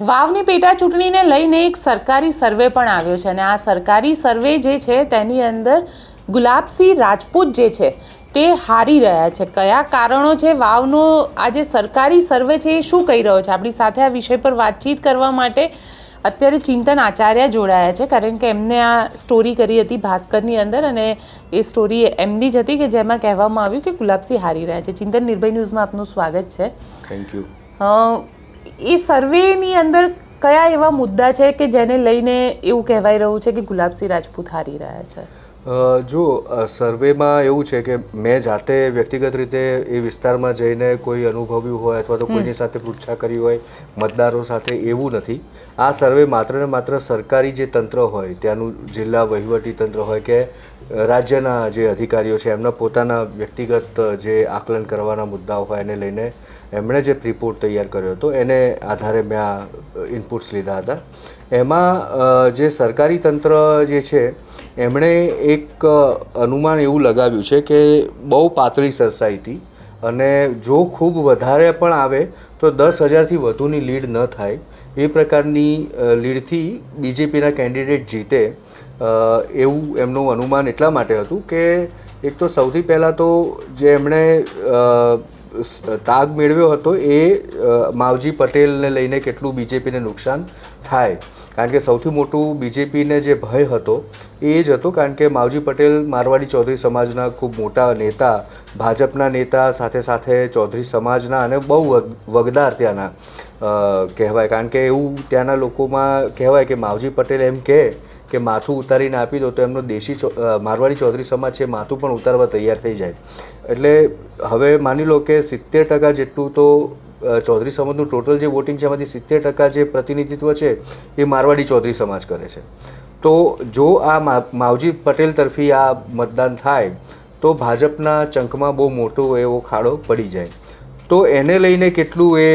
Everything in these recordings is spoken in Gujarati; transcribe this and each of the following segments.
વાવની પેટા ચૂંટણીને લઈને એક સરકારી સર્વે પણ આવ્યો છે અને આ સરકારી સર્વે જે છે તેની અંદર ગુલાબસિંહ રાજપૂત જે છે તે હારી રહ્યા છે. કયા કારણો છે વાવનો આ જે સરકારી સર્વે છે એ શું કહી રહ્યો છે? આપણી સાથે આ વિષય પર વાતચીત કરવા માટે અત્યારે ચિંતન આચાર્ય જોડાયા છે કારણ કે એમને આ સ્ટોરી કરી હતી ભાસ્કરની અંદર અને એ સ્ટોરી એમની જ હતી કે જેમાં કહેવામાં આવ્યું કે ગુલાબસિંહ હારી રહ્યા છે. ચિંતન નિર્ભય ન્યૂઝમાં આપનું સ્વાગત છે. થેન્ક યુ એ સર્વેની અંદર કયા એવા મુદ્દા છે કે જેને લઈને એવું કહેવાય રહ્યું છે કે ગુલાબસિંહ રાજપૂત હારી રહ્યા છે? જો સર્વેમાં એવું છે કે મેં જાતે વ્યક્તિગત રીતે એ વિસ્તારમાં જઈને કોઈ અનુભવ્યું હોય અથવા તો કોઈની સાથે પૃચ્છા કરી હોય મતદારો સાથે એવું નથી. આ સર્વે માત્ર ને માત્ર સરકારી જે તંત્ર હોય ત્યાંનું જિલ્લા વહીવટી તંત્ર હોય કે રાજ્યના જે અધિકારીઓ છે, એમના પોતાના વ્યક્તિગત જે આકલન કરવાના મુદ્દાઓ હોય એને લઈને એમણે જે રિપોર્ટ તૈયાર કર્યો હતો, એને આધારે મેં આ ઇનપુટ્સ લીધા હતા. એમાં જે સરકારી તંત્ર જે છે, એમણે એક અનુમાન એવું લગાવ્યું છે કે બહુ પાતળી સરસાઈ હતી અને જો ખૂબ વધારે પણ આવે તો દસ હજારથી વધુની લીડ ન થાય. એ પ્રકારની લીડથી બીજેપીના કેન્ડિડેટ જીતે એવું એમનું અનુમાન એટલા માટે હતું કે એક તો સૌથી પહેલાં તો જે એમણે તાગ મેળવ્યો હતો એ માવજી પટેલને લઈને કેટલું બીજેપીને નુકસાન થાય. કારણ કે સૌથી મોટું બીજેપીને જે ભય હતો, એ જ હતો કારણ કે માવજી પટેલ મારવાડી ચૌધરી સમાજના ખૂબ મોટા નેતા, ભાજપના નેતા, સાથે સાથે ચૌધરી સમાજના અને બહુ વગદાર ત્યાંના કહેવાય. કારણ કે એવું ત્યાંના લોકોમાં કહેવાય કે માવજી પટેલ એમ કહે કે માથું ઉતારીને આપી દો તો એમનો દેશી મારવાડી ચૌધરી સમાજ છે માથું પણ ઉતારવા તૈયાર થઈ જાય. એટલે હવે માની લો કે સિત્તેર ટકા જેટલું તો ચૌધરી સમાજનું ટોટલ જે વોટિંગ છે, એમાંથી સિત્તેર ટકા જે પ્રતિનિધિત્વ છે, એ મારવાડી ચૌધરી સમાજ કરે છે. તો જો આ માવજી પટેલ તરફી આ મતદાન થાય, તો ભાજપના ચંકમાં બહુ મોટો એવો ખાડો પડી જાય. તો એને લઈને કેટલું એ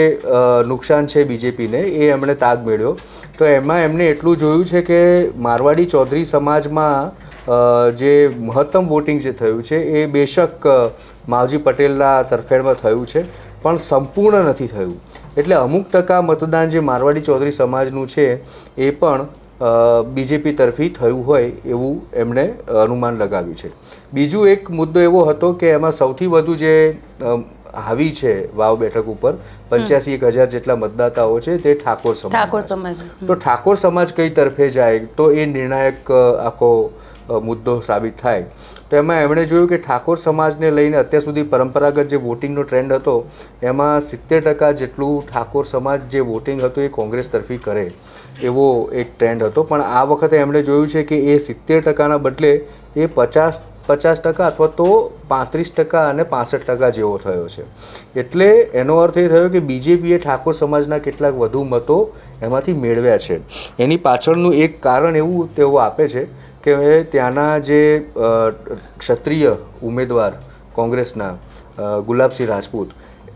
નુકસાન છે બીજેપીને, એ એમણે તાગ મેળ્યો તો એમાં એમણે એટલું જોયું છે કે મારવાડી ચૌધરી સમાજમાં જે મહત્તમ વોટિંગ જે થયું છે, એ બેશક માવજી પટેલના તરફેણમાં થયું છે. પણ સંપૂર્ણ નથી થયું. એટલે અમુક ટકા મતદાન જે મારવાડી ચૌધરી સમાજનું છે એ પણ બીજેપી તરફી થયું હોય એવું એમણે અનુમાન લગાવ્યું છે. બીજું એક મુદ્દો એવો હતો કે એમાં સૌથી વધુ જે હાવી છે વાવ બેઠક ઉપર પંચ્યાસી એક હજાર જેટલા મતદાતાઓ છે તે ઠાકોર સમાજ ઠાકોર સમાજ તો ઠાકોર સમાજ કઈ તરફે જાય તો એ નિર્ણાયક આખો મુદ્દો સાબિત થાય. તો એમાં એમણે જોયું કે ઠાકોર સમાજને લઈને અત્યાર સુધી પરંપરાગત જે વોટિંગનો ટ્રેન્ડ હતો, એમાં સિત્તેર ટકા જેટલું ઠાકોર સમાજ જે વોટિંગ હતું એ કોંગ્રેસ તરફી કરે એવો એક ટ્રેન્ડ હતો. પણ આ વખતે એમણે જોયું છે કે એ સિત્તેર ટકાના બદલે એ પચાસ પચાસ ટકા અથવા તો પાંત્રીસ ટકા અને પાસઠ ટકા જેવો થયો છે. એટલે એનો અર્થ એ થયો કે બીજેપીએ ઠાકોર સમાજના કેટલાક વધુ મતો એમાંથી મેળવ્યા છે. એની પાછળનું એક કારણ એવું તેઓ આપે છે કે ત્યાંના જે ક્ષત્રિય ઉમેદવાર કોંગ્રેસના ગુલાબસિંહ રાજપૂત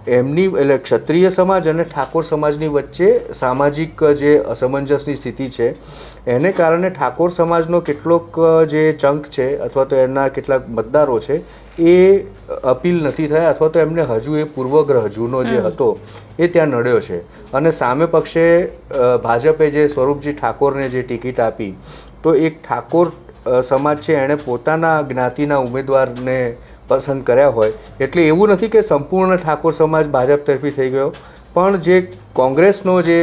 એમની એટલે ક્ષત્રિય સમાજ અને ઠાકોર સમાજની વચ્ચે સામાજિક જે અસમંજસની સ્થિતિ છે એને કારણે ઠાકોર સમાજનો કેટલોક જે ચંક છે અથવા તો એમના કેટલાક મતદારો છે એ અપીલ નથી થયા અથવા તો એમને હજુ એ પૂર્વગ્રહ જૂનો જે હતો એ ત્યાં નડ્યો છે. અને સામે પક્ષે ભાજપે જે સ્વરૂપજી ઠાકોરને જે ટિકિટ આપી તો એક ઠાકોર સમાજ છે એણે પોતાના જ્ઞાતિના ઉમેદવારને પસંદ કર્યા હોય. એટલે એવું નથી કે સંપૂર્ણ ઠાકોર સમાજ ભાજપ તરફી થઈ ગયો. પણ જે કોંગ્રેસનો જે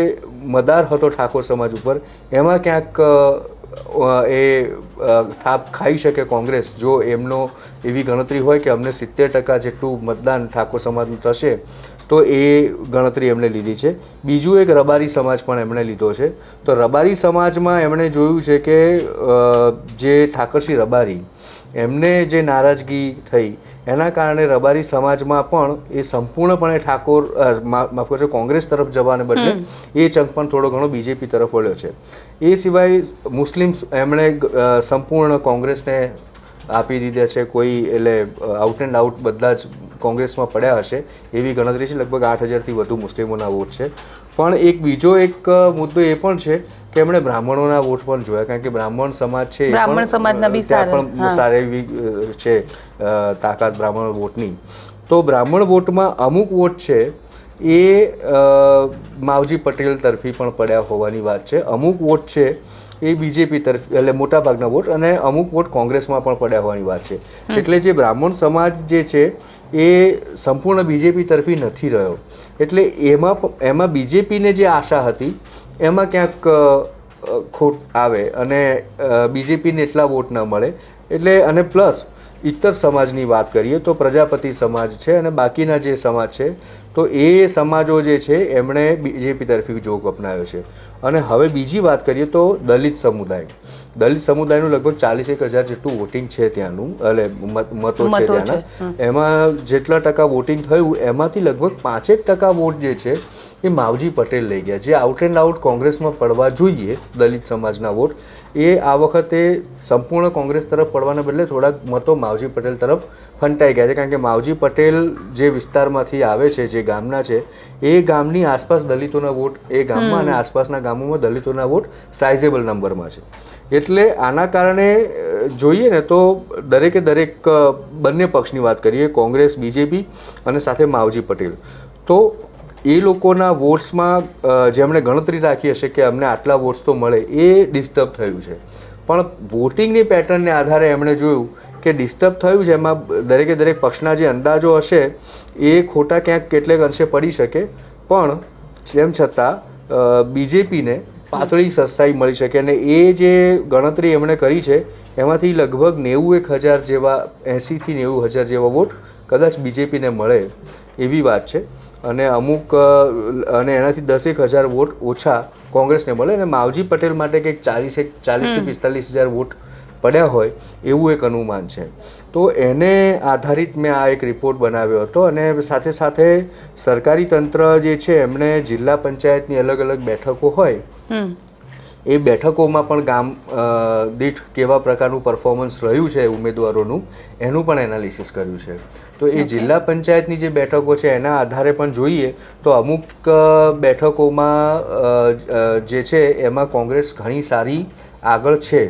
મદાર હતો ઠાકોર સમાજ ઉપર, એમાં ક્યાંક એ થાપ ખાઈ શકે કોંગ્રેસ. જો એમનો એવી ગણતરી હોય કે અમને સિત્તેર ટકા જેટલું મતદાન ઠાકોર સમાજનું થશે, તો એ ગણતરી એમણે લીધી છે. બીજું એક રબારી સમાજ પણ એમણે લીધો છે. તો રબારી સમાજમાં એમણે જોયું છે કે જે ઠાકરસિંહ રબારી એમને જે નારાજગી થઈ એના કારણે રબારી સમાજમાં પણ એ સંપૂર્ણપણે ઠાકોર માફ કરશો કોંગ્રેસ તરફ જવાને બદલે એ ચંક પણ થોડો ઘણો બીજેપી તરફ વળ્યો છે. એ સિવાય મુસ્લિમ્સ એમણે સંપૂર્ણ કોંગ્રેસને આપી દીધા છે કોઈ એટલે આઉટ એન્ડ આઉટ બધા જ કોંગ્રેસમાં પડ્યા હશે એવી ગણતરી છે લગભગ આઠ હજારથી વધુ મુસ્લિમોના વોટ છે. પણ એક બીજો એક મુદ્દો એ પણ છે કે એમણે બ્રાહ્મણોના વોટ પણ જોયા કારણ કે બ્રાહ્મણ સમાજ છે બ્રાહ્મણ સમાજના બી પણ સારી એવી છે તાકાત બ્રાહ્મણ વોટની તો બ્રાહ્મણ વોટમાં અમુક વોટ છે એ માવજી પટેલ તરફી પણ પડ્યા હોવાની વાત છે. અમુક વોટ છે એ બીજેપી તરફ એટલે મોટાભાગના વોટ અને અમુક વોટ કોંગ્રેસમાં પણ પડ્યા હોવાની વાત છે. એટલે જે બ્રાહ્મણ સમાજ જે છે એ સંપૂર્ણ બીજેપી તરફી નથી રહ્યો. એટલે એમાં એમાં બીજેપીને જે આશા હતી એમાં ક્યાંક ખોટ આવે અને બીજેપીને એટલા વોટ ન મળે. એટલે અને પ્લસ ઇતર સમાજની વાત કરીએ તો પ્રજાપતિ સમાજ છે અને બાકીના જે સમાજ છે તો એ સમાજો જે છે એમણે બીજેપી તરફી જોગ અપનાવ્યો છે. અને હવે બીજી વાત કરીએ તો દલિત સમુદાય. દલિત સમુદાયનું લગભગ ચાલીસ એક હજાર જેટલું વોટિંગ છે ત્યાંનું એટલે મત- છે, ત્યાંના. એમાં જેટલા ટકા વોટિંગ થયું એમાંથી લગભગ પાંચેક ટકા વોટ જે છે એ માવજી પટેલ લઈ ગયા. જે આઉટ એન્ડ આઉટ કોંગ્રેસમાં પડવા જોઈએ દલિત સમાજના વોટ એ આ વખતે સંપૂર્ણ કોંગ્રેસ તરફ પડવાના બદલે થોડાક મતો માવજી પટેલ તરફ ફંટાઈ ગયા છે. કારણ કે માવજી પટેલ જે વિસ્તારમાંથી આવે છે જે ગામના છે એ ગામની આસપાસ દલિતોના વોટ એ ગામમાં અને આસપાસના ગામોમાં દલિતોના વોટ સાઇઝેબલ નંબરમાં છે. એટલે આના કારણે જોઈએ ને તો દરેકે દરેક બંને પક્ષની વાત કરીએ કોંગ્રેસ બીજેપી અને સાથે માવજી પટેલ. તો એ લોકોના વોટ્સમાં જેમણે ગણતરી રાખી હશે કે અમને આટલા વોટ્સ તો મળે, એ ડિસ્ટર્બ થયું છે. પણ વોટિંગની પેટર્નને આધારે એમણે જોયું કે ડિસ્ટર્બ થયું છે, એમાં દરેકે દરેક પક્ષના જે અંદાજો હશે, એ ખોટા ક્યાંક કેટલેક અંશે પડી શકે. પણ તેમ છતાં બીજેપીને પાતળી સરસાઈ મળી શકે અને એ જે ગણતરી એમણે કરી છે, એમાંથી લગભગ નેવું એક હજાર જેવા એંસીથી નેવું હજાર જેવા વોટ કદાચ બીજેપીને મળે એવી વાત છે. અને અમુક અને એનાથી દસેક હજાર વોટ ઓછા કોંગ્રેસને મળે અને માવજી પટેલ માટે કંઈક ચાલીસેક ચાલીસથી પિસ્તાલીસ હજાર વોટ પડ્યા હોય એવું એક અનુમાન છે. તો એને આધારિત મેં આ એક રિપોર્ટ બનાવ્યો હતો અને સાથે સાથે સરકારી તંત્ર જે છે એમણે જિલ્લા પંચાયતની અલગ અલગ બેઠકો હોય એ બેઠકોમાં પણ ગામ દીઠ કેવા પ્રકારનું પરફોર્મન્સ રહ્યું છે ઉમેદવારોનું એનું પણ એનાલિસિસ કર્યું છે. તો એ જિલ્લા પંચાયતની જે બેઠકો છે એના આધારે પણ જોઈએ તો અમુક બેઠકોમાં જે છે એમાં કોંગ્રેસ ઘણી સારી આગળ છે.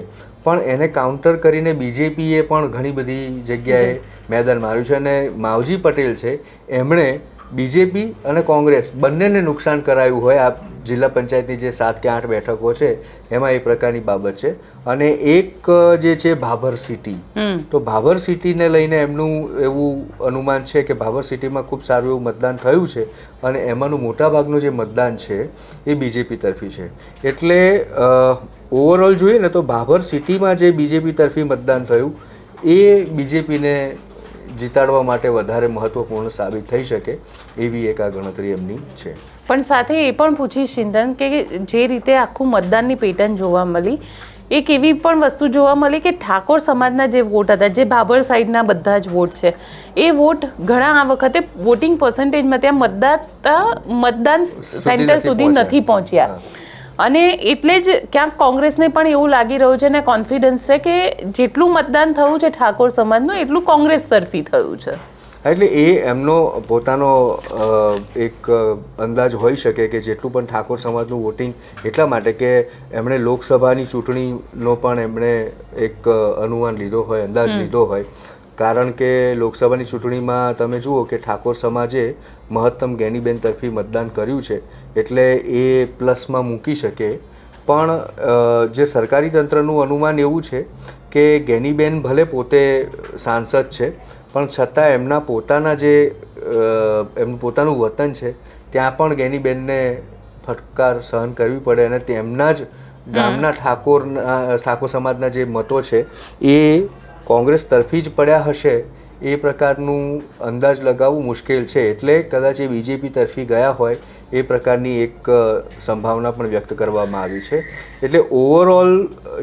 પણ એને કાઉન્ટર કરીને બીજેપીએ પણ ઘણી બધી જગ્યાએ મેદાન માર્યું છે અને માવજી પટેલ છે એમણે બીજેપી અને કોંગ્રેસ બંનેને નુકસાન કરાયું હોય આ જિલ્લા પંચાયતની જે સાત કે આઠ બેઠકો છે એમાં એ પ્રકારની બાબત છે. અને એક જે છે ભાભર સિટી તો ભાભર સિટીને લઈને એમનું એવું અનુમાન છે કે ભાભર સિટીમાં ખૂબ સારું એવું મતદાન થયું છે અને એમાંનું મોટાભાગનું જે મતદાન છે એ બીજેપી તરફી છે. એટલે ઓવરઓલ જોઈએ ને તો ભાભર સિટીમાં જે બીજેપી તરફી મતદાન થયું એ બીજેપીને જીતાડવા માટે વધારે મહત્વપૂર્ણ સાબિત થઈ શકે એવી એક આ ગણતરી એમની છે. પણ સાથે એ પણ પૂછીશ ચિંતન કે જે રીતે આખું મતદાનની પેટર્ન જોવા મળી એક એવી પણ વસ્તુ જોવા મળી કે ઠાકોર સમાજના જે વોટ હતા જે ભાભર સાઈડના બધા જ વોટ છે એ વોટ ઘણા આ વખતે વોટિંગ પર્સન્ટેજમાં ત્યાં મતદાતા મતદાન સેન્ટર સુધી નથી પહોંચ્યા. અને એટલે જ ક્યાંક કોંગ્રેસને પણ એવું લાગી રહ્યું છે ને કોન્ફિડન્સ છે કે જેટલું મતદાન થયું છે ઠાકોર સમાજનું એટલું કોંગ્રેસ તરફી થયું છે. એટલે એ એમનો પોતાનો એક અંદાજ હોઈ શકે કે જેટલું પણ ઠાકોર સમાજનું વોટિંગ એટલા માટે કે એમણે લોકસભાની ચૂંટણીનો પણ એમણે એક અનુમાન લીધો હોય અંદાજ લીધો હોય. કારણ કે લોકસભાની ચૂંટણીમાં તમે જુઓ કે ઠાકોર સમાજે મહત્તમ ગેનીબેન તરફી મતદાન કર્યું છે એટલે એ પ્લસમાં મૂકી શકે. પણ જે સરકારી તંત્રનું અનુમાન એવું છે કે ગેનીબેન ભલે પોતે સાંસદ છે પણ છતાં એમના પોતાના જે એમનું પોતાનું વતન છે ત્યાં પણ ગેનીબેનને ફટકાર સહન કરવી પડે અને તેમના જ ગામના ઠાકોરના ઠાકોર સમાજના જે મતો છે એ કોંગ્રેસ તરફી જ પડ્યા હશે એ પ્રકારનું અંદાજ લગાવવું મુશ્કેલ છે. એટલે કદાચ એ બીજેપી તરફી ગયા હોય એ પ્રકારની એક સંભાવના પણ વ્યક્ત કરવામાં આવી છે. એટલે ઓવરઓલ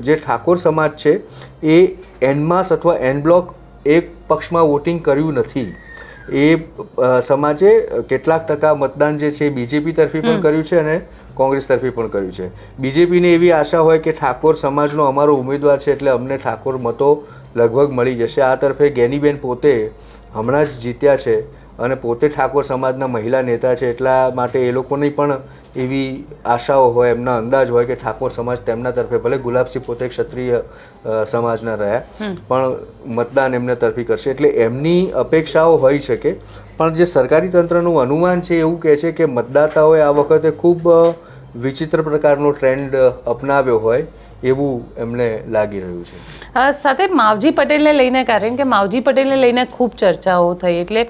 જે ઠાકોર સમાજ છે એ એનમાસ અથવા એન બ્લોક એક પક્ષમાં વોટિંગ કર્યું નથી. એ સમાજે કેટલાક ટકા મતદાન જે છે એ બીજેપી તરફી પણ કર્યું છે અને કોંગ્રેસ તરફી પણ કર્યું છે. બીજેપીને એવી આશા હોય કે ઠાકોર સમાજનો અમારો ઉમેદવાર છે એટલે અમને ઠાકોર મતો લગભગ મળી જશે. આ તરફે ગેનીબેન પોતે હમણાં જ જીત્યા છે અને પોતે ઠાકોર સમાજના મહિલા નેતા છે. એટલા માટે એ લોકોની પણ એવી આશાઓ હોય એમના અંદાજ હોય કે ઠાકોર સમાજ તેમના તરફે ભલે ગુલાબસિંહ પોતે ક્ષત્રિય સમાજના રહ્યા પણ મતદાન એમને તરફી કરશે. એટલે એમની અપેક્ષાઓ હોઈ શકે પણ જે સરકારી તંત્રનું અનુમાન છે એવું કહે છે કે મતદાતાઓએ આ વખતે ખૂબ વિચિત્ર પ્રકારનો ટ્રેન્ડ અપનાવ્યો હોય. એવું એમને લાગી રહ્યું છે. સાથે માવજી પટેલને લઈને કારણ કે માવજી પટેલને લઈને ખૂબ ચર્ચાઓ થઈ એટલે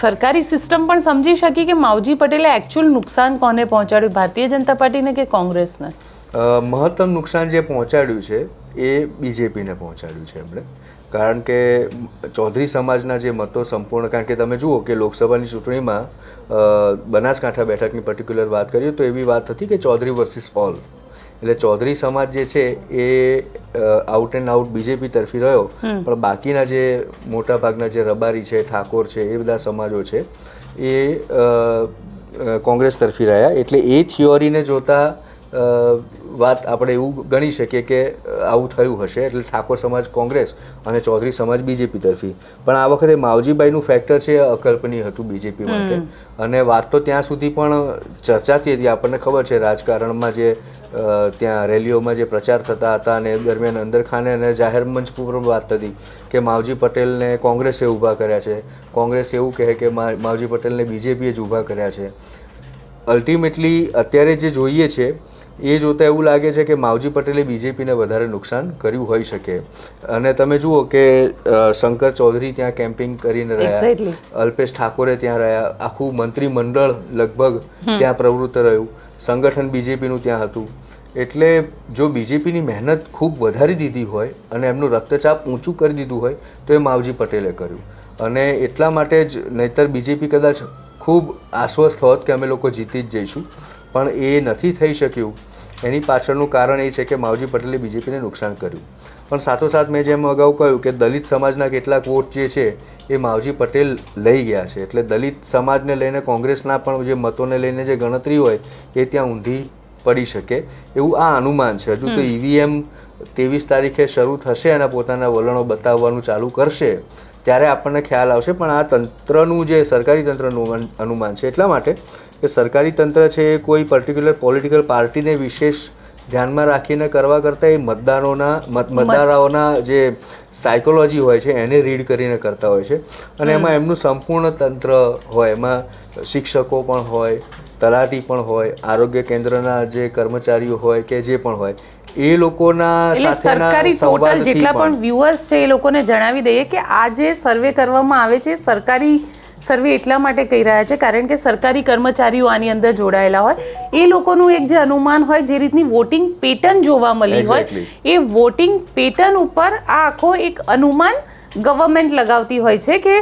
સરકારી સિસ્ટમ પણ સમજી શકી કે માવજી પટેલે એકચ્યુઅલ નુકસાન કોને પહોંચાડ્યું? ભારતીય જનતા પાર્ટીને કે કોંગ્રેસને? મહત્તમ નુકસાન જે પહોંચાડ્યું છે એ બીજેપીને પહોંચાડ્યું છે એમણે. કારણ કે ચૌધરી સમાજના જે મતો સંપૂર્ણ કારણ કે તમે જુઓ કે લોકસભાની ચૂંટણીમાં બનાસકાંઠા બેઠકની પર્ટિક્યુલર વાત કરીએ તો એવી વાત હતી કે ચૌધરી વર્સિસ ઓલ એટલે ચૌધરી સમાજ જે છે એ આઉટ એન્ડ આઉટ બીજેપી તરફી રહ્યો. પણ બાકીના જે મોટા ભાગના જે રબારી છે ઠાકોર છે એ બધા સમાજો છે એ કોંગ્રેસ તરફી રહ્યા. એટલે એ થિયોરીને જોતા વાત આપણે એવું ગણી શકીએ કે આવું થયું હશે. એટલે ઠાકોર સમાજ કોંગ્રેસ અને ચૌધરી સમાજ બીજેપી તરફી. પણ આ વખતે માવજીબાઈનું ફેક્ટર છે અકલ્પનીય હતું બીજેપી માટે. અને વાત તો ત્યાં સુધી પણ ચર્ચાતી હતી. આપણને ખબર છે રાજકારણમાં જે ત્યાં રેલીઓમાં જે પ્રચાર થતા હતા અને એ દરમિયાન અંદર ખાને અને જાહેર મંચ પર વાત થતી કે માવજી પટેલને કોંગ્રેસે ઊભા કર્યા છે. કોંગ્રેસ એવું કહે કે મા- માવજી પટેલને બીજેપીએ જ ઊભા કર્યા છે. અલ્ટિમેટલી અત્યારે જે જોઈએ છે એ જોતાં એવું લાગે છે કે માવજી પટેલે બીજેપીને વધારે નુકસાન કર્યું હોઈ શકે. અને તમે જુઓ કે શંકર ચૌધરી ત્યાં કેમ્પિંગ કરીને રહ્યા. અલ્પેશ ઠાકોરે ત્યાં રહ્યા. આખું મંત્રીમંડળ લગભગ ત્યાં પ્રવૃત્ત રહ્યું. સંગઠન બીજેપીનું ત્યાં હતું. એટલે જો બીજેપીની મહેનત ખૂબ વધારી દીધી હોય અને એમનું રક્તચાપ ઊંચું કરી દીધું હોય તો એ માવજી પટેલે કર્યું. અને એટલા માટે જ નહીતર બીજેપી કદાચ ખૂબ આશ્વસ્ત હોત કે અમે લોકો જીતી જ જઈશું. પણ એ નથી થઈ શક્યું. એની પાછળનું કારણ એ છે કે માવજી પટેલે બીજેપીને નુકસાન કર્યું. પણ સાથોસાથ મેં જેમ અગાઉ કહ્યું કે દલિત સમાજના કેટલાક વોટ જે છે એ માવજી પટેલ લઈ ગયા છે. એટલે દલિત સમાજને લઈને કોંગ્રેસના પણ જે મતોને લઈને જે ગણતરી હોય એ ત્યાં ઊંધી પડી શકે. એવું આ અનુમાન છે. હજુ તો ઈવીએમ ત્રેવીસ તારીખે શરૂ થશે અને પોતાના વલણો બતાવવાનું ચાલુ કરશે. ત્યારે આપણને ખ્યાલ આવશે પણ આ તંત્રનું જે સરકારી તંત્રનું અનુમાન- છે એટલા માટે કે સરકારી તંત્ર છે એ કોઈ પર્ટિક્યુલર પોલિટિકલ પાર્ટીને વિશેષ ધ્યાનમાં રાખીને કરવા કરતાં એ મતદારોના મત મતદારાઓના જે સાયકોલોજી હોય છે એને રીડ કરીને કરતા હોય છે. અને એમાં એમનું સંપૂર્ણ તંત્ર હોય એમાં શિક્ષકો પણ હોય તલાટી પણ હોય આરોગ્ય કેન્દ્રના જે કર્મચારીઓ હોય કે જે પણ હોય એ લોકોના સરકારી ટોટલ જેટલા પણ વ્યુઅર્સ છે એ લોકોને જણાવી દઈએ કે આ જે સર્વે કરવામાં આવે છે સરકારી સર્વે એટલા માટે કહી રહ્યા છે કારણ કે સરકારી કર્મચારીઓ આની અંદર જોડાયેલા હોય. એ લોકોનું એક જે અનુમાન હોય જે રીતની વોટિંગ પેટર્ન જોવા મળી હોય એ વોટિંગ પેટર્ન ઉપર આ આખો એક અનુમાન ગવર્મેન્ટ લગાવતી હોય છે કે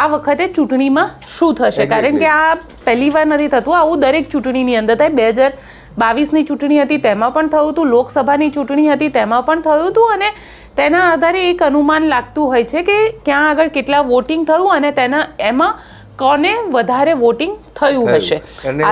આ વખતે ચૂંટણીમાં શું થશે. કારણ કે આ પહેલી વાર નથી થતું. આવું દરેક ચૂંટણીની અંદર થાય. બે હજાર બાવીસની ચૂંટણી હતી તેમાં પણ થયું હતું લોકસભાની ચૂંટણી હતી તેમાં પણ થયું હતું અને તેના આધારે એક અનુમાન લાગતું હોય છે કે ક્યાં આગળ કેટલા વોટિંગ થયું અને તેના એમાં કોને વધારે વોટિંગ થયું હશે? અને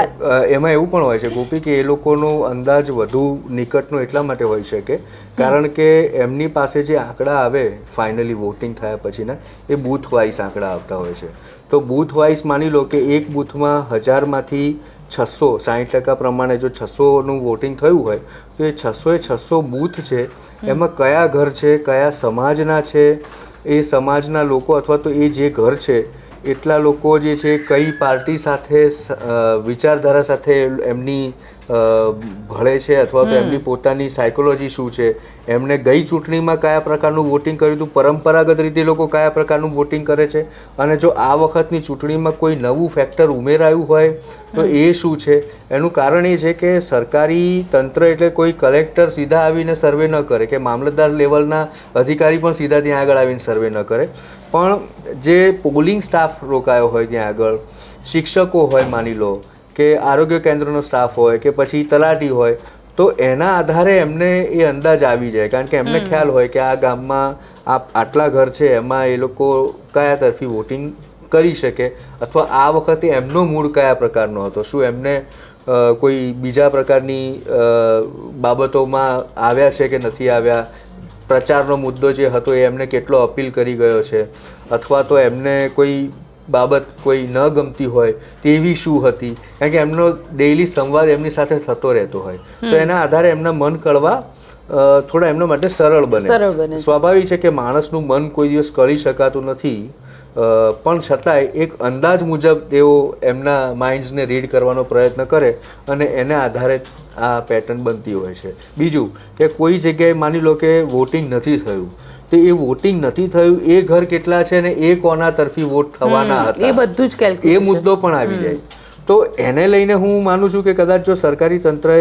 એમાં એવું પણ હોય છે ગોપી કે એ લોકોનો અંદાજ વધુ નિકટનો એટલા માટે હોઈ શકે કારણ કે એમની પાસે જે આંકડા આવે ફાઇનલી વોટિંગ થયા પછીના એ બૂથ વાઇઝ આંકડા આવતા હોય છે. તો બૂથ વાઇઝ માની લો કે એક બૂથમાં હજારમાંથી છસો સાઠ ટકા પ્રમાણે જો છસોનું વોટિંગ થયું હોય તો એ છસો એ છસો બૂથ છે. એમાં કયા ઘર છે કયા સમાજના છે એ સમાજના લોકો અથવા તો એ જે ઘર છે એટલા લોકો જે છે કઈ પાર્ટી સાથે વિચારધારા સાથે એમની ભળે છે અથવા તો એમની પોતાની સાયકોલોજી શું છે? એમને ગઈ ચૂંટણીમાં કયા પ્રકારનું વોટિંગ કર્યું હતું? પરંપરાગત રીતે લોકો કયા પ્રકારનું વોટિંગ કરે છે? અને જો આ વખતની ચૂંટણીમાં કોઈ નવું ફેક્ટર ઉમેરાયું હોય તો એ શું છે? એનું કારણ એ છે કે સરકારી તંત્ર એટલે કોઈ કલેક્ટર સીધા આવીને સર્વે ન કરે કે મામલતદાર લેવલના અધિકારી પણ સીધા ત્યાં આગળ આવીને સર્વે ન કરે. પણ જે પોલિંગ સ્ટાફ રોકાયો હોય ત્યાં આગળ શિક્ષકો હોય માની લો કે આરોગ્ય કેન્દ્રનો સ્ટાફ હોય કે પછી તલાટી હોય તો એના આધારે એમને એ અંદાજ આવી જાય. કારણ કે એમને ખ્યાલ હોય કે આ ગામમાં આ આટલા ઘર છે એમાં એ લોકો કયા તરફી વોટિંગ કરી શકે અથવા આ વખતે એમનો મૂડ કયા પ્રકારનો હતો? શું એમને કોઈ બીજા પ્રકારની બાબતોમાં આવ્યા છે કે નથી આવ્યા? પ્રચારનો મુદ્દો જે હતો એ એમને કેટલો અપીલ કરી ગયો છે? અથવા તો એમને કોઈ બાબત કોઈ ન ગમતી હોય તેવી શું હતી? કારણ કે એમનો ડેઇલી સંવાદ એમની સાથે થતો રહેતો હોય. તો એના આધારે એમના મન કળવા થોડા એમના માટે સરળ બને. સ્વાભાવિક છે કે માણસનું મન કોઈ દિવસ કળી શકાતું નથી પણ છતાંય એક અંદાજ મુજબ તેઓ એમના માઇન્ડ્સને રીડ કરવાનો પ્રયત્ન કરે અને એના આધારે આ પેટર્ન બનતી હોય છે. બીજું કે કોઈ જગ્યાએ માની લો કે વોટિંગ નથી થયું તો એ વોટિંગ નથી થયું. એ ઘર કેટલા છે ને એ કોના તરફી વોટ થવાના એ બધું જ એ મુદ્દો પણ આવી જાય. તો એને લઈને હું માનું છું કે કદાચ જો સરકારી તંત્રએ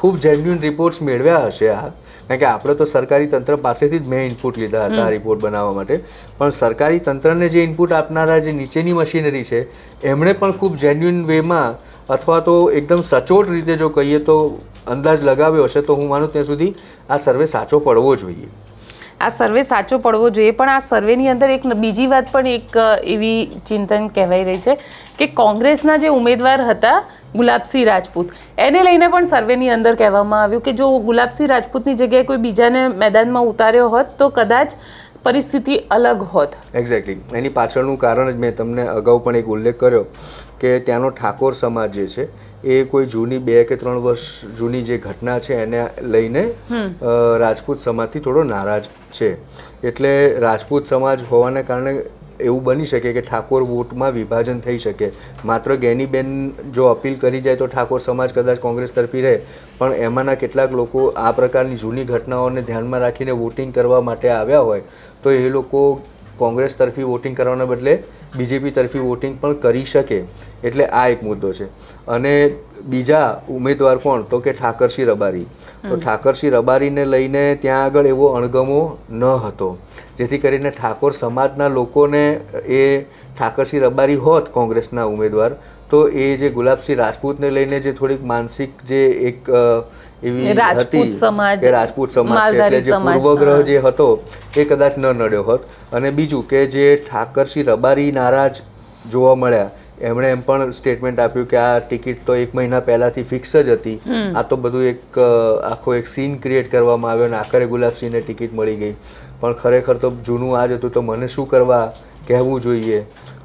ખૂબ જેન્યુન રિપોર્ટ્સ મેળવ્યા હશે આ કારણ કે આપણે તો સરકારી તંત્ર પાસેથી જ મેં ઇનપુટ લીધા હતા આ રિપોર્ટ બનાવવા માટે. પણ સરકારી તંત્રને જે ઇનપુટ આપનારા જે નીચેની મશીનરી છે એમણે પણ ખૂબ જેન્યુન વેમાં અથવા તો એકદમ સચોટ રીતે જો કહીએ તો અંદાજ લગાવ્યો હશે તો હું માનું ત્યાં સુધી આ સર્વે સાચો પડવો જોઈએ. આ સર્વે સાચો પડવો જોઈએ. પણ આ સર્વેની અંદર એક બીજી વાત પણ એક એવી ચિંતન કહેવાઈ રહી છે કે કોંગ્રેસના જે ઉમેદવાર હતા ગુલાબસિંહ રાજપૂત, એને લઈને પણ સર્વેની અંદર કહેવામાં આવ્યું કે જો ગુલાબસિંહ રાજપૂતની જગ્યાએ કોઈ બીજાને મેદાનમાં ઉતાર્યો હોત, તો કદાચ પરિસ્થિતિ અલગ હોત. એક્ઝેક્ટલી એની પાછળનું કારણ જ મેં તમને અગાઉ પણ એક ઉલ્લેખ કર્યો કે ત્યાંનો ઠાકોર સમાજ જે છે એ કોઈ જૂની બે કે ત્રણ વર્ષ જૂની જે ઘટના છે એને લઈને રાજપૂત સમાજથી થોડો નારાજ છે. એટલે રાજપૂત સમાજ હોવાને કારણે એવું બની શકે કે ઠાકોર વોટમાં વિભાજન થઈ શકે. માત્ર ગેનીબેન જો અપીલ કરી જાય તો ઠાકોર સમાજ કદાચ કોંગ્રેસ તરફી રહે. પણ એમાંના કેટલાક લોકો આ પ્રકારની જૂની ઘટનાઓને ધ્યાનમાં રાખીને વોટિંગ કરવા માટે આવ્યા હોય તો એ લોકો કોંગ્રેસ તરફી વોટિંગ કરવાના બદલે બીજેપી તરફી વોટિંગ પણ કરી શકે એટલે આ એક મુદ્દો છે. અને બીજા ઉમેદવાર કોણ? તો કે ઠાકરસિંહ રબારી. તો ઠાકરસિંહ રબારીને લઈને ત્યાં આગળ એવો અણગમો ન હતો. જેથી કરીને ઠાકોર સમાજના લોકોને એ ઠાકરસિંહ રબારી હોત કોંગ્રેસના ઉમેદવાર તો એ જે ગુલાબસિંહ રાજપૂતને લઈને જે થોડીક માનસિક જે એક એવી હતી કે રાજપૂત સમાજ છે એટલે જે પૂર્વગ્રહ જે હતો એ કદાચ ન નડ્યો હોત. અને બીજું કે જે ઠાકરસિંહ રબારી નારાજ જોવા મળ્યા એમણે એમ પણ સ્ટેટમેન્ટ આપ્યું કે આ ટિકિટ તો એક મહિના પહેલાથી ફિક્સ જ હતી. આ તો બધું એક આખો એક સીન ક્રિએટ કરવામાં આવ્યો અને આખરે ગુલાબસિંહને ટિકિટ મળી ગઈ. પણ ખરેખર તો જૂનું આ જ હતું તો મને શું કરવા કહેવું જોઈએ?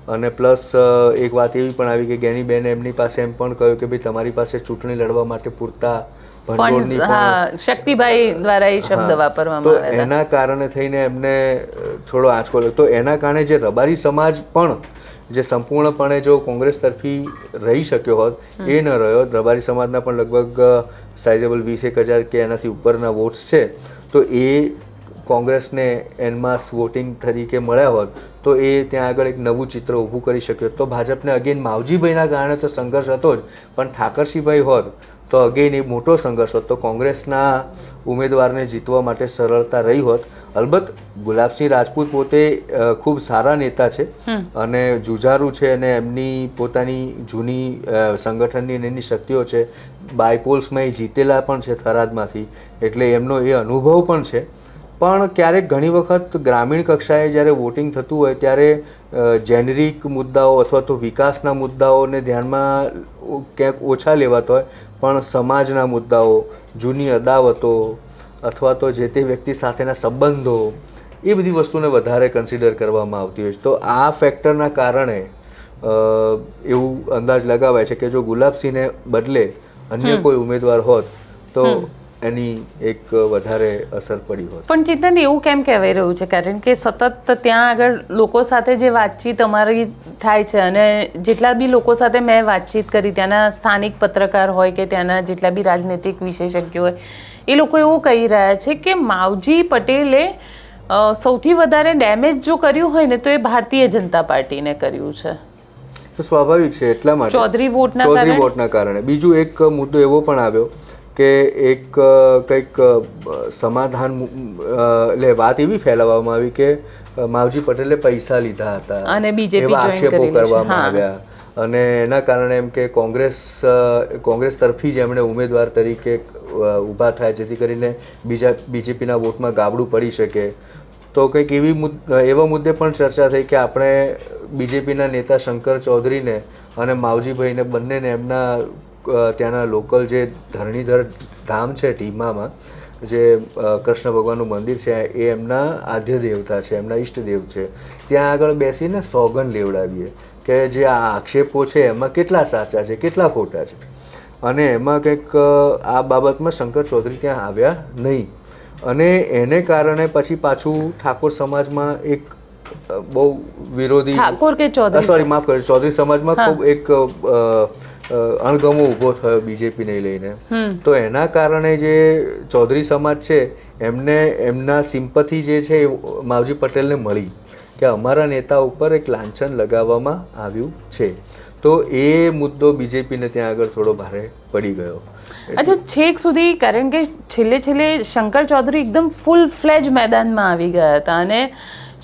અને પ્લસ એક વાત એવી પણ આવી કે ગેનીબેને એમની પાસે એમ પણ કહ્યું કે ભાઈ તમારી પાસે ચૂંટણી લડવા માટે પૂરતા શક્તિભાઈ દ્વારા એ શબ્દ વાપરવામાં તો આવ્યા એના કારણે થઈને એમને થોડો આંચકો લાગ્યો તો એના કારણે જે રબારી સમાજ પણ જે સંપૂર્ણપણે જો કોંગ્રેસ તરફી રહી શક્યો હોત એ ન રહ્યો. રબારી સમાજના પણ લગભગ સાઇઝેબલ વીસ એક હજાર કે એનાથી ઉપરના વોટ્સ છે તો એ કોંગ્રેસને એનમાસ વોટિંગ તરીકે મળ્યા હોત તો એ ત્યાં આગળ એક નવું ચિત્ર ઊભું કરી શક્યો તો ભાજપને અગેન માવજીભાઈના કારણે તો સંઘર્ષ હતો જ પણ ઠાકરસિંહભાઈ હોત તો અગેન એ મોટો સંઘર્ષ હોત. તો કોંગ્રેસના ઉમેદવારને જીતવા માટે સરળતા રહી હોત. અલબત્ત ગુલાબસિંહ રાજપૂત પોતે ખૂબ સારા નેતા છે અને જુજારું છે અને એમની પોતાની જૂની સંગઠનની એની શક્તિઓ છે. બાયપોલ્સમાં એ જીતેલા પણ છે થરાદમાંથી. એટલે એમનો એ અનુભવ પણ છે. પણ ક્યારેક ઘણી વખત ગ્રામીણ કક્ષાએ જ્યારે વોટિંગ થતું હોય ત્યારે જેનરિક મુદ્દાઓ અથવા તો વિકાસના મુદ્દાઓને ધ્યાનમાં ક્યાંક ઓછા લેવાતા હોય પણ સમાજના મુદ્દાઓ જૂની અદાવતો અથવા તો જે તે વ્યક્તિ સાથેના સંબંધો એ બધી વસ્તુને વધારે કન્સિડર કરવામાં આવતી હોય છે. તો આ ફેક્ટરના કારણે એવું અંદાજ લગાવાય છે કે જો ગુલાબસિંહને બદલે અન્ય કોઈ ઉમેદવાર હોત તો એની એક વધારે અસર પડી હોત પણ ચિંતન એવું કેમ કહેવાય રહ્યું છે? કારણ કે સતત ત્યાં આગળ લોકો સાથે જે વાતચીત અમારી થાય છે અને જેટલા બી લોકો સાથે મેં વાતચીત કરી ત્યાંના સ્થાનિક પત્રકાર હોય કે ત્યાંના જેટલા બી રાજનૈતિક વિશેષજ્ઞો હોય એ લોકો એવું કહી રહ્યા છે કે માવજી પટેલે સૌથી વધારે ડેમેજ જો કર્યું હોય ને તો એ ભારતીય જનતા પાર્ટીને કર્યું છે. તો સ્વાભાવિક છે એટલા માટે ચૌધરી વોટના ચૌધરી વોટના કારણે. બીજું એક મુદ્દો એવો પણ આવ્યો કે એક કંઈક સમાધાન એટલે વાત એવી ફેલાવવામાં આવી કે માવજી પટેલે પૈસા લીધા હતા અને એવા આક્ષેપો કરવામાં આવ્યા. અને એના કારણે એમ કે કોંગ્રેસ કોંગ્રેસ તરફી જ એમણે ઉમેદવાર તરીકે ઊભા થાય જેથી કરીને બીજા બીજેપીના વોટમાં ગાબડું પડી શકે. તો કંઈક એવી એવા મુદ્દે પણ ચર્ચા થઈ કે આપણે બીજેપીના નેતા શંકર ચૌધરીને અને માવજીભાઈને બંનેને એમના ત્યાંના લોકલ જે ધરણીધર ધામ છે ટીમામાં જે કૃષ્ણ ભગવાનનું મંદિર છે એ એમના આદ્ય દેવતા છે એમના ઈષ્ટદેવ છે. ત્યાં આગળ બેસીને સોગન લેવડાવીએ કે જે આ આક્ષેપો છે એમાં કેટલા સાચા છે કેટલા ખોટા છે. અને એમાં કંઈક આ બાબતમાં શંકર ચૌધરી ત્યાં આવ્યા નહીં. અને એને કારણે પછી પાછું ઠાકોર સમાજમાં એક બહુ વિરોધી ઠાકોર કે ચૌધરી? સોરી માફ કરો ચૌધરી સમાજમાં ખૂબ એક અણગમો ઊભો થયો બીજેપીને લઈને. તો એના કારણે જે ચૌધરી સમાજ છે એમને એમના સિમ્પથી જે છે એ માવજી પટેલને મળી કે અમારા નેતા ઉપર એક લાંછન લગાવવામાં આવ્યું છે. તો એ મુદ્દો બીજેપીને ત્યાં આગળ થોડો ભારે પડી ગયો. અચ્છા છેક સુધી કારણ કે છેલ્લે છેલ્લે શંકર ચૌધરી એકદમ ફૂલ ફ્લેજ મેદાનમાં આવી ગયા હતા અને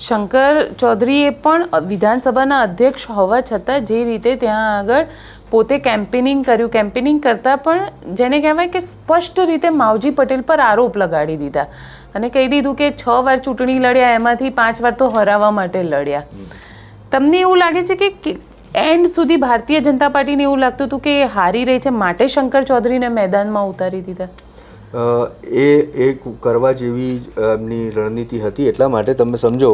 શંકર ચૌધરીએ પણ વિધાનસભાના અધ્યક્ષ હોવા છતાં જે રીતે ત્યાં આગળ પોતે કેમ્પેનિંગ કર્યું. કેમ્પેનિંગ કરતાં પણ જેને કહેવાય કે સ્પષ્ટ રીતે માવજી પટેલ પર આરોપ લગાડી દીધા અને કહી દીધું કે છ વાર ચૂંટણી લડ્યા, એમાંથી પાંચ વાર તો હરાવવા માટે લડ્યા. તમને એવું લાગે છે કે એન્ડ સુધી ભારતીય જનતા પાર્ટીને એવું લાગતું હતું કે એ હારી રહી છે? માટે શંકર ચૌધરીને મેદાનમાં ઉતારી દીધા. એ એ કરવા જેવી એમની રણનીતિ હતી. એટલા માટે તમે સમજો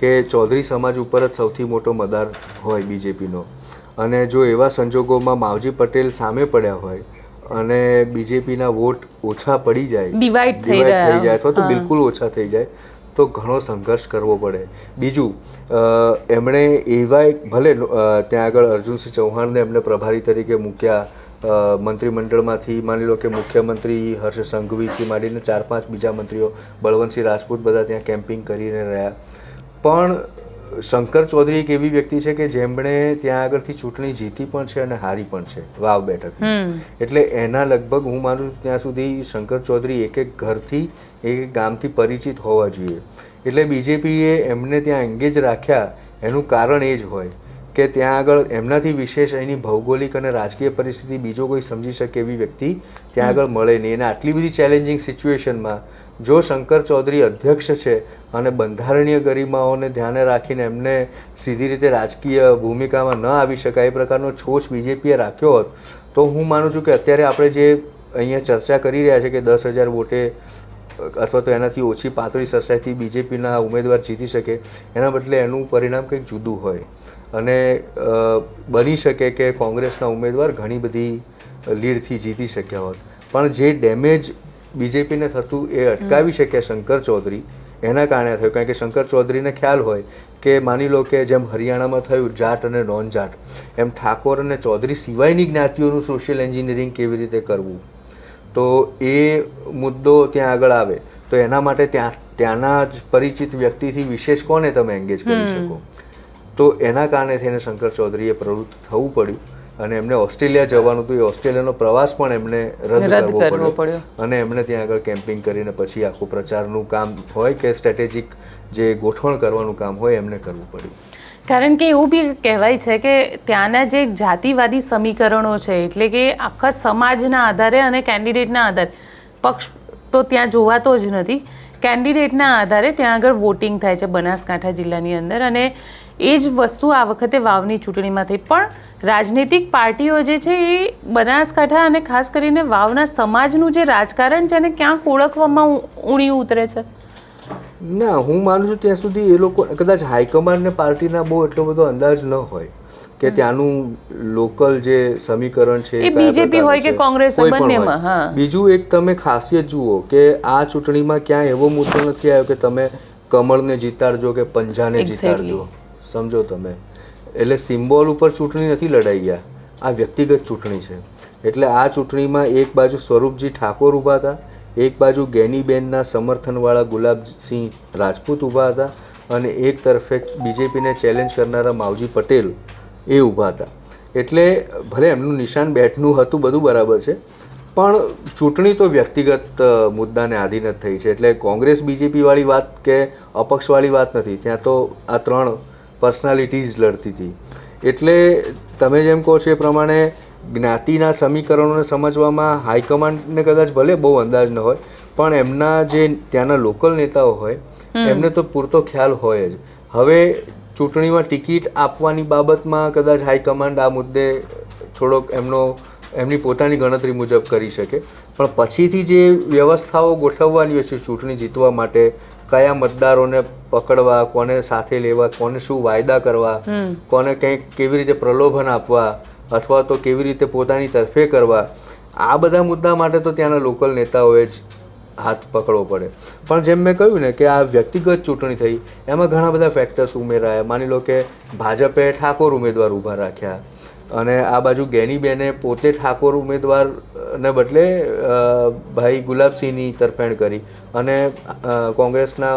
કે ચૌધરી સમાજ ઉપર જ સૌથી મોટો મદાર હોય બીજેપીનો. અને જો એવા સંજોગોમાં માવજી પટેલ સામે પડ્યા હોય અને બીજેપીના વોટ ઓછા પડી જાય ડિવાઈડ થઈ જાય અથવા તો બિલકુલ ઓછા થઈ જાય તો ઘણો સંઘર્ષ કરવો પડે. બીજું એમણે એવા ભલે ત્યાં આગળ અર્જુનસિંહ ચૌહાણને એમને પ્રભારી તરીકે મૂક્યા મંત્રીમંડળમાંથી માની લો કે મુખ્યમંત્રી હર્ષ સંઘવીથી માંડીને ચાર પાંચ બીજા મંત્રીઓ બળવંતસિંહ રાજપૂત બધા ત્યાં કેમ્પિંગ કરીને રહ્યા. પણ શંકર ચૌધરી એક એવી વ્યક્તિ છે કે જેમણે ત્યાં આગળથી ચૂંટણી જીતી પણ છે અને હારી પણ છે વાવ બેઠક એટલે એના લગભગ હું માનું છું ત્યાં સુધી શંકર ચૌધરી એક એક ઘરથી એક એક ગામથી પરિચિત હોવા જોઈએ. એટલે બીજેપીએ એમને ત્યાં એંગેજ રાખ્યા એનું કારણ એ જ હોય. કે ત્યાં આગળ એમનાથી વિશેષ એની ભૌગોલિક અને રાજકીય પરિસ્થિતિ બીજો કોઈ સમજી શકે એવી વ્યક્તિ ત્યાં આગળ મળે નહીં. અને આટલી બધી ચેલેન્જિંગ સિચ્યુએશનમાં જો શંકર ચૌધરી અધ્યક્ષ છે અને બંધારણીય ગરિમાઓને ધ્યાને રાખીને એમને સીધી રીતે રાજકીય ભૂમિકામાં ન આવી શકાય એ પ્રકારનો છોછ બીજેપીએ રાખ્યો હોત તો હું માનું છું કે અત્યારે આપણે જે અહીંયા ચર્ચા કરી રહ્યા છે કે દસ હજાર વોટે અથવા તો એનાથી ઓછી પાતળી સરસાઈથી બીજેપીના ઉમેદવાર જીતી શકે એના બદલે એનું પરિણામ કંઈક જુદું હોય. અને બની શકે કે કોંગ્રેસના ઉમેદવાર ઘણી બધી લીડથી જીતી શક્યા હોત. પણ જે ડેમેજ બીજેપીને થતું એ અટકાવી શક્યા શંકર ચૌધરી એના કારણે થયું. કારણ કે શંકર ચૌધરીને ખ્યાલ હોય કે માની લો કે જેમ હરિયાણામાં થયું જાટ અને નોન જાટ એમ ઠાકોર અને ચૌધરી સિવાયની જ્ઞાતિઓનું સોશિયલ એન્જિનિયરિંગ કેવી રીતે કરવું? તો એ મુદ્દો ત્યાં આગળ આવે. તો એના માટે ત્યાં ત્યાંના જ પરિચિત વ્યક્તિથી વિશેષ કોને તમે એંગેજ કરી શકો? તો એના કારણે થઈને શંકર ચૌધરીએ પ્રવૃત્ત થવું પડ્યું અને એમને ઓસ્ટ્રેલિયા જવાનું હતું. એ ઓસ્ટ્રેલિયાનો પ્રવાસ પણ એમને રદ કરવો પડ્યો. અને એમણે ત્યાં આગળ કેમ્પિંગ કરીને પછી આખું પ્રચારનું કામ હોય કે સ્ટ્રેટેજિક જે ગોઠવણ કરવાનું કામ હોય એમને કરવું પડ્યું. કારણ કે એવું બી કહેવાય છે કે ત્યાંના જે જાતિવાદી સમીકરણો છે એટલે કે આખા સમાજના આધારે અને કેન્ડિડેટના આધારે પક્ષ તો ત્યાં જોવાતો જ નથી. કેન્ડિડેટના આધારે ત્યાં આગળ વોટિંગ થાય છે બનાસકાંઠા જિલ્લાની અંદર અને એ જ વસ્તુ આ વખતે વાવની ચૂંટણીમાં થઈ પણ રાજનીતિક પાર્ટીઓ જે છે એ બનાસકાંઠા અને ખાસ કરીને વાવના સમાજનું જે રાજકારણ છે એને ક્યાંક ઓળખવામાં ઊણી ઉતરે છે? ના હું માનું છું ત્યાં સુધી એ લોકો કદાચ હાઈકમાન્ડને પાર્ટીના બહુ એટલો બધો અંદાજ ન હોય કે ત્યાંનું લોકલ જે સમીકરણ છે એ બીજેપી હોય કે કોંગ્રેસ બંનેમાં, હા. બીજું એક તમે ખાસિયત જુઓ કે આ ચૂંટણીમાં ક્યાંય એવો મુદ્દો નથી આવ્યો કે તમે કમળને જીતાડજો કે પંજાને. જીતાડજો. સમજો તમે. એટલે સિમ્બોલ ઉપર ચૂંટણી નથી લડાઈ ગયા. આ વ્યક્તિગત ચૂંટણી છે. એટલે આ ચૂંટણીમાં એક બાજુ સ્વરૂપજી ઠાકોર ઊભા હતા, એક બાજુ ગેનીબેનના સમર્થનવાળા ગુલાબસિંહ રાજપૂત ઊભા હતા અને એક તરફે બીજેપીને ચેલેન્જ કરનારા માવજી પટેલ એ ઊભા હતા. એટલે ભલે એમનું નિશાન બેઠનું હતું બધું બરાબર છે, પણ ચૂંટણી તો વ્યક્તિગત મુદ્દાને આધીન જ થઈ છે. એટલે કોંગ્રેસ બીજેપીવાળી વાત કે અપક્ષવાળી વાત નથી, ત્યાં તો આ ત્રણ પર્સનાલિટીઝ લડતી હતી. એટલે તમે જેમ કહો છો એ પ્રમાણે જ્ઞાતિના સમીકરણોને સમજવામાં હાઈકમાન્ડને કદાચ ભલે બહુ અંદાજ ન હોય પણ એમના જે ત્યાંના લોકલ નેતાઓ હોય એમને તો પૂરતો ખ્યાલ હોય જ. હવે ચૂંટણીમાં ટિકિટ આપવાની બાબતમાં કદાચ હાઈકમાન્ડ આ મુદ્દે થોડોક એમનો એમની પોતાની ગણતરી મુજબ કરી શકે. પણ પછીથી જે વ્યવસ્થાઓ ગોઠવવાની હોય છે ચૂંટણી જીતવા માટે કયા મતદારોને પકડવા કોને સાથે લેવા કોને શું વાયદા કરવા કોને કંઈક કેવી રીતે પ્રલોભન આપવા અથવા તો કેવી રીતે પોતાની તરફે કરવા આ બધા મુદ્દા માટે તો ત્યાંના લોકલ નેતાઓએ જ હાથ પકડવો પડે. પણ જેમ મેં કહ્યું ને કે આ વ્યક્તિગત ચૂંટણી થઈ એમાં ઘણા બધા ફેક્ટર્સ ઉમેરાયા. માની લો કે ભાજપે ઠાકોર ઉમેદવાર ઊભા રાખ્યા. અને આ બાજુ ગેનીબેને પોતે ઠાકોર ઉમેદવારને બદલે ભાઈ ગુલાબસિંહની તરફેણ કરી. અને કોંગ્રેસના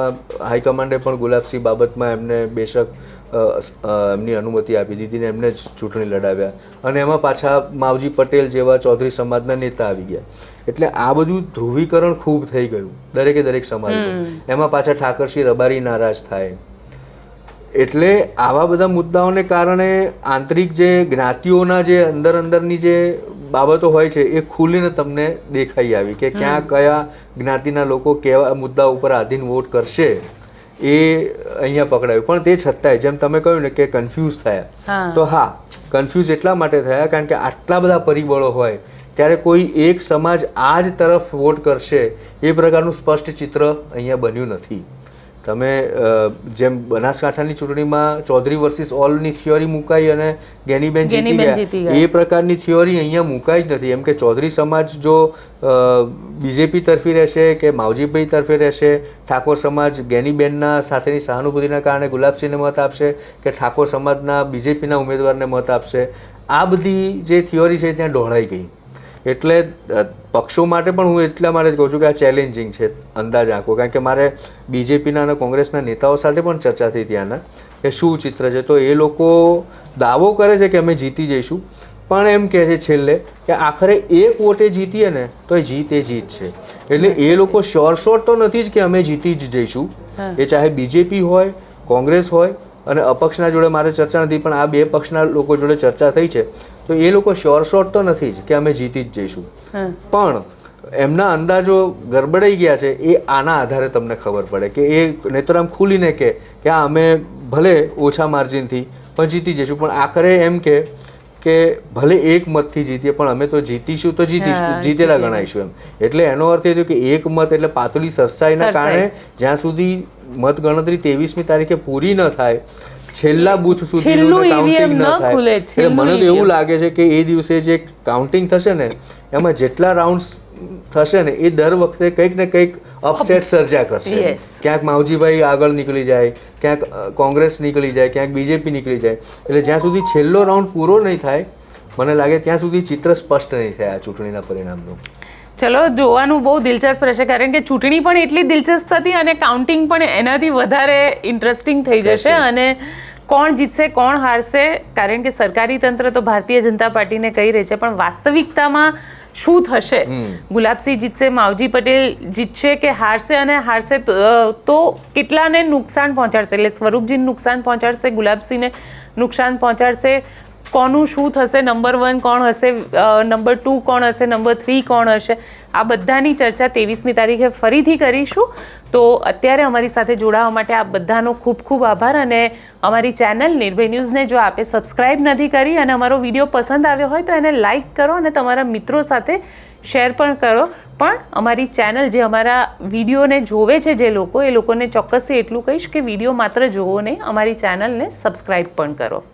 હાઈકમાન્ડે પણ ગુલાબસિંહ બાબતમાં એમને બેશક એમની અનુમતિ આપી દીધી ને એમને જ ચૂંટણી લડાવ્યા. અને એમાં પાછા માવજી પટેલ જેવા ચૌધરી સમાજના નેતા આવી ગયા. એટલે આ બધું ધ્રુવીકરણ ખૂબ થઈ ગયું દરેકે દરેક સમાજ. એમાં પાછા ઠાકરસિંહ રબારી નારાજ થાય. એટલે આવા બધા મુદ્દાઓને કારણે આંતરિક જે જ્ઞાતિઓના જે અંદર અંદરની જે બાબતો હોય છે એ ખુલીને તમને દેખાઈ આવી કે ક્યાં કયા જ્ઞાતિના લોકો કેવા મુદ્દા ઉપર આધીન વોટ કરશે એ અહીંયા પકડાયું. પણ તે છતાંય જેમ તમે કહ્યું ને કે કન્ફ્યુઝ થયા. તો હા કન્ફ્યુઝ એટલા માટે થયા કારણ કે આટલા બધા પરિબળો હોય ત્યારે કોઈ એક સમાજ આ જ તરફ વોટ કરશે એ પ્રકારનું સ્પષ્ટ ચિત્ર અહીંયા બન્યું નથી. તમે જેમ બનાસકાંઠાની ચૂંટણીમાં ચૌધરી વર્સિસ ઓલની થિયોરી મુકાઈ અને ગેનીબેન જીતી ગયા એ પ્રકારની થિયોરી અહીંયા મુકાઈ જ નથી. એમ કે ચૌધરી સમાજ જો બીજેપી તરફી રહેશે કે માવજીભાઈ તરફે રહેશે ઠાકોર સમાજ ગેનીબેનના સાથેની સહાનુભૂતિના કારણે ગુલાબસિંહને મત આપશે કે ઠાકોર સમાજના બીજેપીના ઉમેદવારને મત આપશે? આ બધી જે થિયોરી છે ત્યાં ઢોળાઈ ગઈ. એટલે પક્ષો માટે પણ હું એટલા માટે જ કહું છું કે આ ચેલેન્જિંગ છે અંદાજ આંકો કારણ કે મારે બીજેપીના અને કોંગ્રેસના નેતાઓ સાથે પણ ચર્ચા થઈ ત્યાંના કે શું ચિત્ર છે. તો એ લોકો દાવો કરે છે કે અમે જીતી જઈશું. પણ એમ કહે છે છેલ્લે કે આખરે એક વોટે જીતીએ ને તો એ જીત એ જીત છે. એટલે એ લોકો શોર્ટ તો નથી જ કે અમે જીતી જ જઈશું. એ ચાહે બીજેપી હોય કોંગ્રેસ હોય અને અપક્ષના જોડે મારે ચર્ચા નથી પણ આ બે પક્ષના લોકો જોડે ચર્ચા થઈ છે. તો એ લોકો શ્યોર શોર્ટ તો નથી જ કે અમે જીતી જ જઈશું. પણ એમના અંદાજો ગરબડાઈ ગયા છે એ આના આધારે તમને ખબર પડે કે એ નેતરામ ખુલીને કે આ અમે ભલે ઓછા માર્જિનથી પણ જીતી જઈશું. પણ આખરે એમ કે કે ભલે એક મતથી જીતીએ પણ અમે તો જીતીશું તો જીતીશું જીતેલા ગણાઈશું એમ. એટલે એનો અર્થ એ થયો કે એક મત એટલે પાતળી સરસાઈના સરસાઈ. કારણે જ્યાં સુધી મત ગણતરી ત્રેવીસમી તારીખે પૂરી ન થાય છેલ્લા બુથ સુધી કાઉન્ટિંગ ન ન થાય. એટલે મને તો એવું લાગે છે કે એ દિવસે જે કાઉન્ટિંગ થશે ને એમાં જેટલા રાઉન્ડ્સ થશે ને એ દર વખતે કંઈક ને કંઈક અપસેટ સર્જા કરશે. ક્યાંક માવજીભાઈ આગળ નીકળી જાય ક્યાંક કોંગ્રેસ નીકળી જાય ક્યાંક બીજેપી નીકળી જાય. એટલે જ્યાં સુધી છેલ્લો રાઉન્ડ પૂરો નહીં થાય મને લાગે ત્યાં સુધી ચિત્ર સ્પષ્ટ નહીં થાય આ ચૂંટણીના પરિણામનું. ચલો જોવાનું બહુ દિલચસ્પ રહેશે કારણ કે ચૂંટણી પણ એટલી દિલચસ્પ હતી અને કાઉન્ટિંગ પણ એનાથી વધારે ઇન્ટરેસ્ટિંગ થઈ જશે અને કોણ જીતશે કોણ હારશે કારણ કે સરકારી તંત્ર તો ભારતીય જનતા પાર્ટીને કહી રહી છે પણ વાસ્તવિકતામાં શું થશે? ગુલાબસિંહ જીતશે માવજી પટેલ જીતશે કે હારશે? અને હારશે તો કેટલાને નુકસાન પહોંચાડશે? એટલે સ્વરૂપજીને નુકસાન પહોંચાડશે ગુલાબસિંહને નુકસાન પહોંચાડશે? કોનું શું થશે? નંબર વન કોણ હશે? નંબર ટુ કોણ હશે? નંબર થ્રી કોણ હશે? આ બધાની ચર્ચા ત્રેવીસમી તારીખે ફરીથી કરીશું. તો અત્યારે અમારી સાથે જોડાવા માટે આપ બધાનો ખૂબ ખૂબ આભાર અને અમારી ચેનલ નિર્ભય ન્યૂઝને જો આપે સબસ્ક્રાઇબ નથી કરી અને અમારો વીડિયો પસંદ આવ્યો હોય તો એને લાઇક કરો અને તમારા મિત્રો સાથે શેર પણ કરો. પણ અમારી ચેનલ જે અમારા વિડીયોને જોવે છે જે લોકો, એ લોકોને ચોક્કસથી એટલું કહીશ કે વીડિયો માત્ર જોવો નહીં, અમારી ચેનલને સબસ્ક્રાઇબ પણ કરો.